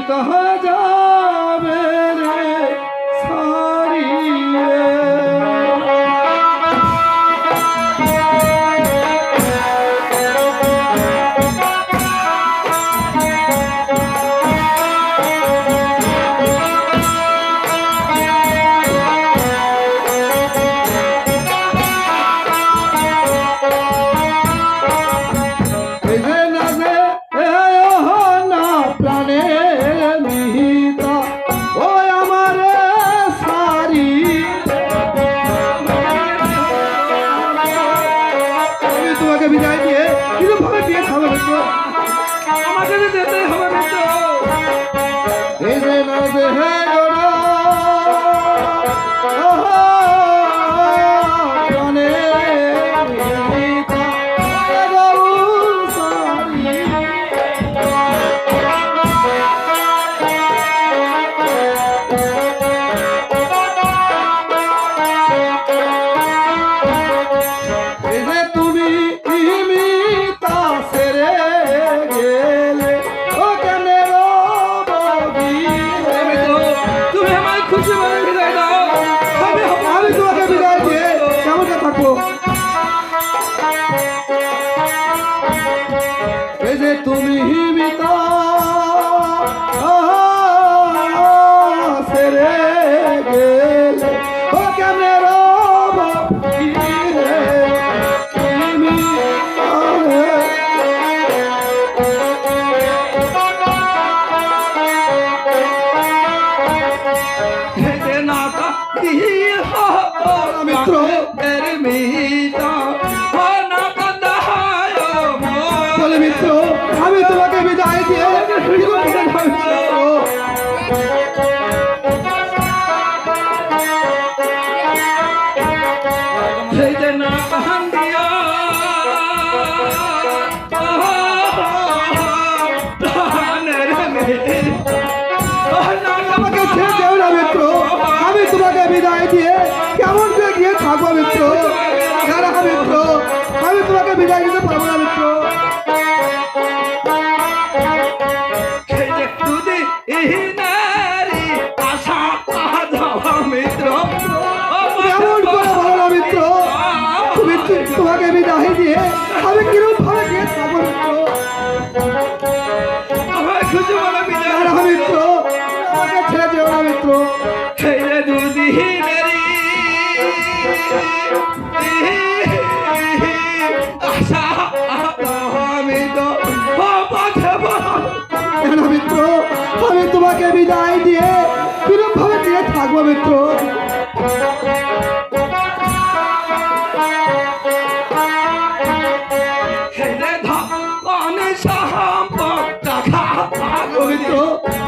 পতিত হয়ে যায় তোমাকে বিদায় দিয়ে কিন্তু ভাবে বিয়ে ভালো হতো? আমাদের যেতে হবে না এই যে না যে হ্যাঁ মিত্র বলে মিত্র আমি তোমাকে বিদায় দিয়ে এটা কিন্তু পাবো না মিত্র তোমাকে বিদায় দিয়ে আমি কিরম ভাবে গিয়ে যাব মিত্র আমাকে ছেড়ে যেও না মিত্র ছেড়ে দুদিন মিত্র? আমি তোমাকে বিদায় দিয়ে বিরূপভাবে নিয়ে থাকব মিত্র।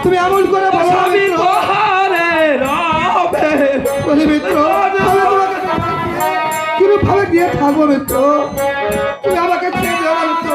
তুমি এমন করে বলো মিত্র। কিরূপ ভাবে দিয়ে থাকব মিত্র। তুমি আমাকে ছেড়ে দেবো মিত্র।